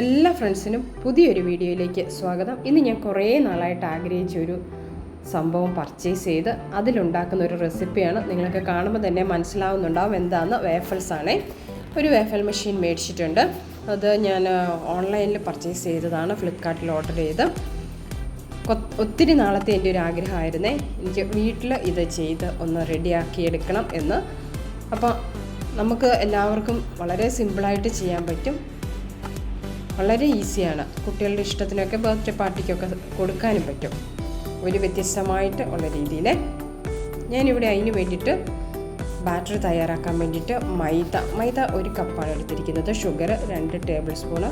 എല്ലാ ഫ്രണ്ട്സിനും പുതിയൊരു വീഡിയോയിലേക്ക് സ്വാഗതം. ഇന്ന് ഞാൻ കുറേ നാളായിട്ട് ആഗ്രഹിച്ച ഒരു സംഭവം പർച്ചേസ് ചെയ്ത് അതിലുണ്ടാക്കുന്ന ഒരു റെസിപ്പിയാണ് നിങ്ങൾക്ക് കാണുമ്പോൾ തന്നെ മനസ്സിലാവുന്നുണ്ടാവും എന്താണെന്ന് വേഫൽസ് ആണേ. ഒരു വേഫൽ മെഷീൻ മേടിച്ചിട്ടുണ്ട്. അത് ഞാൻ ഓൺലൈനിൽ പർച്ചേസ് ചെയ്തതാണ്. ഫ്ലിപ്കാർട്ടിൽ ഓർഡർ ചെയ്ത്. ഒത്തിരി നാളത്തെ എന്റെ ഒരു ആഗ്രഹമായിരുന്നേ. എനിക്ക് വീട്ടിൽ ഇത് ചെയ്ത് ഒന്ന് റെഡിയാക്കി എടുക്കണം എന്ന്. അപ്പോൾ നമുക്ക് എല്ലാവർക്കും വളരെ സിമ്പിളായിട്ട് ചെയ്യാൻ പറ്റും. വളരെ ഈസിയാണ്. കുട്ടികളുടെ ഇഷ്ടത്തിനൊക്കെ ബർത്ത്ഡേ പാർട്ടിക്കൊക്കെ കൊടുക്കാനും പറ്റും. ഒരു വ്യത്യസ്തമായിട്ട് ഉള്ള രീതിയിൽ ഞാനിവിടെ അതിന് വേണ്ടിയിട്ട് ബാറ്റർ തയ്യാറാക്കാൻ വേണ്ടിയിട്ട് മൈദ മൈദ ഒരു കപ്പാണ് എടുത്തിരിക്കുന്നത്. ഷുഗർ രണ്ട് ടേബിൾ സ്പൂണ്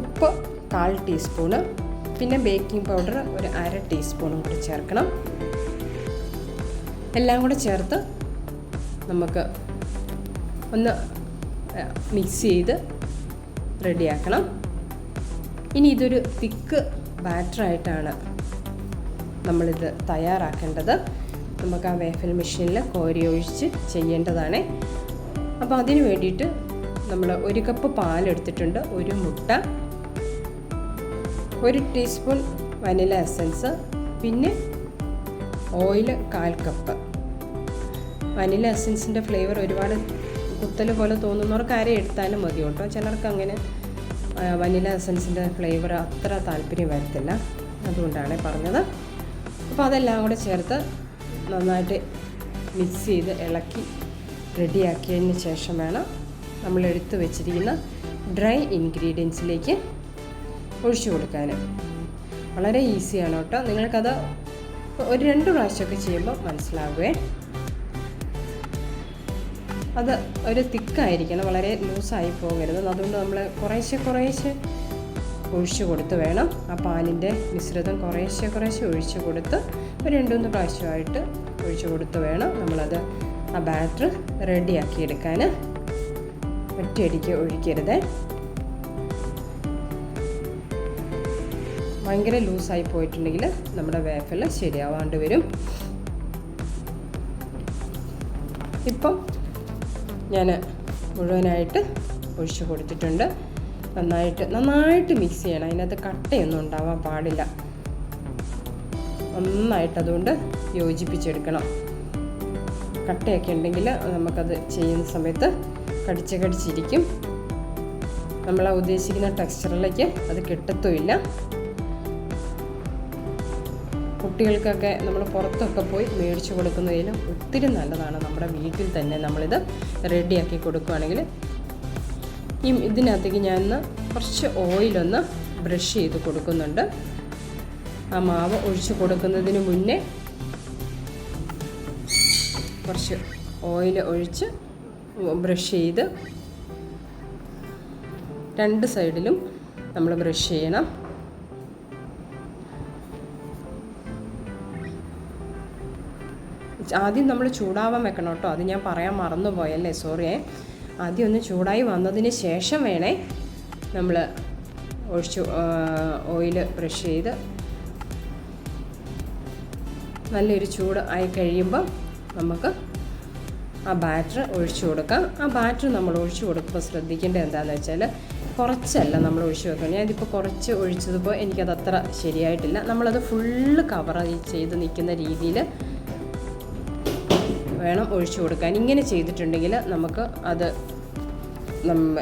ഉപ്പ് കാൽ ടീസ്പൂണ് പിന്നെ ബേക്കിംഗ് പൗഡർ ഒരു അര ടീസ്പൂണും കൂടി ചേർക്കണം. എല്ലാം കൂടെ ചേർത്ത് നമുക്ക് ഒന്ന് മിക്സ് ചെയ്ത് റെഡിയാക്കണം. ഇനി ഇതൊരു തിക്ക് ബാറ്ററായിട്ടാണ് നമ്മളിത് തയ്യാറാക്കേണ്ടത്. നമുക്ക് ആ വേഫൽ മെഷീനിൽ കോരി ഒഴിച്ച് ചെയ്യേണ്ടതാണ്. അപ്പോൾ അതിന് വേണ്ടിയിട്ട് നമ്മൾ ഒരു കപ്പ് പാൽ എടുത്തിട്ടുണ്ട് ഒരു മുട്ട ഒരു ടീസ്പൂൺ വനില എസൻസ് പിന്നെ ഓയിൽ കാൽ കപ്പ് വനില എസൻസിന്റെ ഫ്ലേവർ ഒരുപാട് കുത്തൽ പോലെ തോന്നുന്നവർക്ക് ആരെ എടുത്താലും മതി കേട്ടോ. ചിലർക്ക് അങ്ങനെ വനില എസൻസിന്റെ ഫ്ലേവർ അത്ര താല്പര്യം വരത്തില്ല. അതുകൊണ്ടാണ് പറഞ്ഞത്. അപ്പോൾ അതെല്ലാം കൂടെ ചേർത്ത് നന്നായിട്ട് മിക്സ് ചെയ്ത് ഇളക്കി റെഡിയാക്കിയതിന് ശേഷം വേണം നമ്മൾ എടുത്തു വെച്ചിരിക്കുന്ന ഡ്രൈ ഇൻഗ്രീഡിയൻസിലേക്ക് ഒഴിച്ചു കൊടുക്കാൻ വളരെ ഈസിയാണ് കേട്ടോ. നിങ്ങൾക്കത് ഒരു രണ്ട് പ്രാവശ്യമൊക്കെ ചെയ്യുമ്പോൾ മനസ്സിലാകുമേ അത് ഒരു തിക്കായിരിക്കണം. വളരെ ലൂസായി പോകരുത്. അതുകൊണ്ട് നമ്മൾ കുറേശ്ശെ കുറേശ്ശെ ഒഴിച്ചു കൊടുത്ത് വേണം ആ പാലിന്റെ മിശ്രിതം കുറേശ്ശെ കുറേശ്ശെ ഒഴിച്ചു കൊടുത്ത് ഒരു രണ്ട് മൂന്ന് പ്രാവശ്യമായിട്ട് ഒഴിച്ചു കൊടുത്ത് വേണം നമ്മളത് ആ ബാറ്റർ റെഡിയാക്കി എടുക്കാൻ ഒറ്റയടിക്ക് ഒഴിക്കരുത്. ഭയങ്കര ലൂസായി പോയിട്ടുണ്ടെങ്കിൽ നമ്മുടെ വേഫൽ ശരിയാവാണ്ട് വരും. ഇപ്പം ഞാൻ മുഴുവനായിട്ട് ഒഴിച്ചു കൊടുത്തിട്ടുണ്ട്. നന്നായിട്ട് നന്നായിട്ട് മിക്സ് ചെയ്യണം. അതിനകത്ത് കട്ടയൊന്നും ഉണ്ടാവാൻ പാടില്ല. നന്നായിട്ട് അതുകൊണ്ട് യോജിപ്പിച്ചെടുക്കണം. കട്ടയൊക്കെ ഉണ്ടെങ്കിൽ നമുക്കത് ചെയ്യുന്ന സമയത്ത് കടിച്ച് കടിച്ചിരിക്കും. നമ്മൾ ഉദ്ദേശിക്കുന്ന ടെക്സ്ചറിലേക്ക് അത് കിട്ടത്തുമില്ല. കുട്ടികൾക്കൊക്കെ നമ്മൾ പുറത്തൊക്കെ പോയി മേടിച്ചു കൊടുക്കുന്നതിലും ഒത്തിരി നല്ലതാണ് നമ്മുടെ വീട്ടിൽ തന്നെ നമ്മളിത് റെഡിയാക്കി കൊടുക്കുകയാണെങ്കിൽ ഈ ഇതിനകത്തേക്ക് ഞാൻ കുറച്ച് ഓയിലൊന്ന് ബ്രഷ് ചെയ്ത് കൊടുക്കുന്നുണ്ട്. ആ മാവ് ഒഴിച്ചു കൊടുക്കുന്നതിന് മുന്നേ കുറച്ച് ഓയിൽ ഒഴിച്ച് ബ്രഷ് ചെയ്ത് രണ്ട് സൈഡിലും നമ്മൾ ബ്രഷ് ചെയ്യണം. ആദ്യം നമ്മൾ ചൂടാവാൻ വെക്കണം കേട്ടോ. അത് ഞാൻ പറയാൻ മറന്നുപോയല്ലേ സോറി ആദ്യം ഒന്ന് ചൂടായി വന്നതിന് ശേഷം വേണേ നമ്മൾ ഒഴിച്ചു ഓയിൽ ബ്രഷ് ചെയ്ത് നല്ലൊരു ചൂട് ആയി കഴിയുമ്പോൾ നമുക്ക് ആ ബാറ്റർ ഒഴിച്ചു കൊടുക്കാം. ആ ബാറ്റർ നമ്മൾ ഒഴിച്ചു കൊടുക്കുമ്പോൾ ശ്രദ്ധിക്കേണ്ടത് എന്താണെന്ന് വെച്ചാൽ കുറച്ചല്ല നമ്മൾ ഒഴിച്ചു വെക്കണം. ഞാനിതിപ്പോൾ കുറച്ച് ഒഴിച്ചതിപ്പോൾ എനിക്കത് അത്ര ശരിയായിട്ടില്ല. നമ്മളത് ഫുള്ള് കവർ ചെയ്ത് നിൽക്കുന്ന രീതിയിൽ വേണം ഒഴിച്ചു കൊടുക്കാൻ. ഇങ്ങനെ ചെയ്തിട്ടുണ്ടെങ്കിൽ നമുക്ക് അത്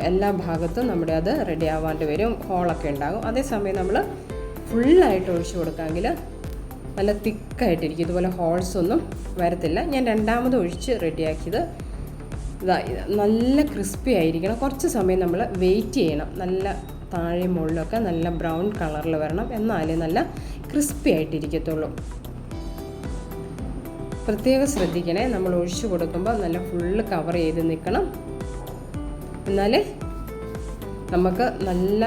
എല്ലാ ഭാഗത്തും നമ്മുടെ അത് റെഡി ആവാണ്ട് വരും. ഹോളൊക്കെ ഉണ്ടാകും. അതേസമയം നമ്മൾ ഫുള്ളായിട്ട് ഒഴിച്ചു കൊടുക്കാമെങ്കിൽ നല്ല തിക്കായിട്ടിരിക്കും. ഇതുപോലെ ഹോൾസ് ഒന്നും വരത്തില്ല. ഞാൻ രണ്ടാമത് ഒഴിച്ച് റെഡിയാക്കിയത് ഇത് നല്ല ക്രിസ്പി ആയിരിക്കണം. കുറച്ച് സമയം നമ്മൾ വെയിറ്റ് ചെയ്യണം. നല്ല താഴെ മുകളിലൊക്കെ നല്ല ബ്രൗൺ കളറിൽ വരണം. എന്നാലേ നല്ല ക്രിസ്പി ആയിട്ടിരിക്കത്തുള്ളൂ. പ്രത്യേകം ശ്രദ്ധിക്കണേ. നമ്മൾ ഒഴിച്ചു കൊടുക്കുമ്പോൾ നല്ല ഫുള്ള് കവർ ചെയ്ത് നിൽക്കണം എന്നാൽ നമുക്ക് നല്ല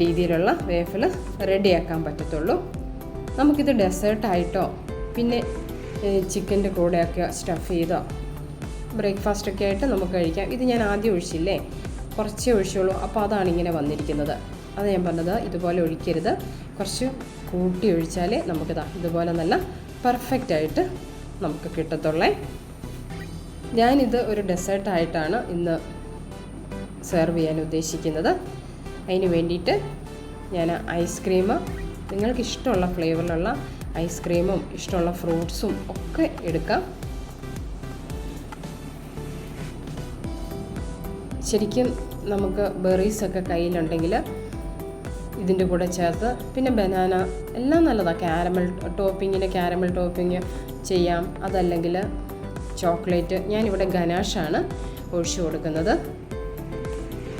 രീതിയിലുള്ള വേഫിൽ റെഡിയാക്കാൻ പറ്റത്തുള്ളൂ. നമുക്കിത് ഡെസേർട്ടായിട്ടോ പിന്നെ ചിക്കന്റെ കൂടെയൊക്കെ സ്റ്റഫ് ചെയ്തോ ബ്രേക്ക്ഫാസ്റ്റൊക്കെ ആയിട്ട് നമുക്ക് കഴിക്കാം. ഇത് ഞാൻ ആദ്യം ഒഴിച്ചില്ലേ? കുറച്ചേ ഒഴിച്ചുള്ളൂ. അപ്പോൾ അതാണ് ഇങ്ങനെ വന്നിരിക്കുന്നത്. അത് ഞാൻ പറഞ്ഞത് ഇതുപോലെ ഒഴിക്കരുത്. കുറച്ച് കൂട്ടി ഒഴിച്ചാലേ നമുക്കിതാ ഇതുപോലെ നല്ല പെർഫെക്റ്റ് ആയിട്ട് നമുക്ക് കിട്ടത്തുള്ളേ. ഞാനിത് ഒരു ഡെസേർട്ടായിട്ടാണ് ഇന്ന് സെർവ് ചെയ്യാൻ ഉദ്ദേശിക്കുന്നത്. അതിന് വേണ്ടിയിട്ട് ഞാൻ ഐസ്ക്രീം നിങ്ങൾക്ക് ഇഷ്ടമുള്ള ഫ്ലേവറിലുള്ള ഐസ്ക്രീമും ഇഷ്ടമുള്ള ഫ്രൂട്ട്സും ഒക്കെ എടുക്കാം. ശരിക്കും നമുക്ക് ബെറീസൊക്കെ കയ്യിലുണ്ടെങ്കിൽ ഇതിന്റെ കൂടെ ചേർത്ത് പിന്നെ ബനാന എല്ലാം നല്ലതാണ്. ക്യാരമൽ ടോപ്പിങ്ങിന് ക്യാരമൽ ടോപ്പിങ് ചെയ്യാം. അതല്ലെങ്കിൽ ചോക്ലേറ്റ്. ഞാനിവിടെ ഗനാഷാണ് ഒഴിച്ചു കൊടുക്കുന്നത്.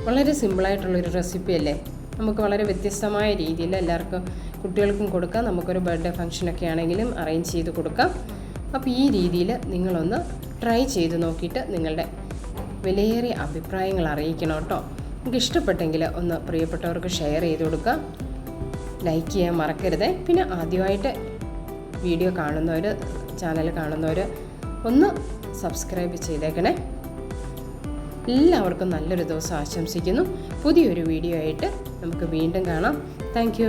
വളരെ സിമ്പിളായിട്ടുള്ളൊരു റെസിപ്പി അല്ലേ? നമുക്ക് വളരെ വ്യത്യസ്തമായ രീതിയിൽ എല്ലാവർക്കും കുട്ടികൾക്കും കൊടുക്കാം. നമുക്കൊരു ബർത്ത്ഡേ ഫംഗ്ഷനൊക്കെ ആണെങ്കിലും അറേഞ്ച് ചെയ്ത് കൊടുക്കാം. അപ്പോൾ ഈ രീതിയിൽ നിങ്ങളൊന്ന് ട്രൈ ചെയ്ത് നോക്കിയിട്ട് നിങ്ങളുടെ വിലയേറിയ അഭിപ്രായങ്ങൾ അറിയിക്കണം കേട്ടോ. നിങ്ങൾക്ക് ഇഷ്ടപ്പെട്ടെങ്കിൽ ഒന്ന് പ്രിയപ്പെട്ടവർക്ക് ഷെയർ ചെയ്ത് കൊടുക്കുക. ലൈക്ക് ചെയ്യാൻ മറക്കരുത്. പിന്നെ ആദ്യമായിട്ട് വീഡിയോ കാണുന്നവർ ചാനൽ കാണുന്നവർ ഒന്ന് സബ്സ്ക്രൈബ് ചെയ്തേക്കണേ. എല്ലാവർക്കും നല്ലൊരു ദിവസം ആശംസിക്കുന്നു. പുതിയൊരു വീഡിയോ ആയിട്ട് നമുക്ക് വീണ്ടും കാണാം. താങ്ക്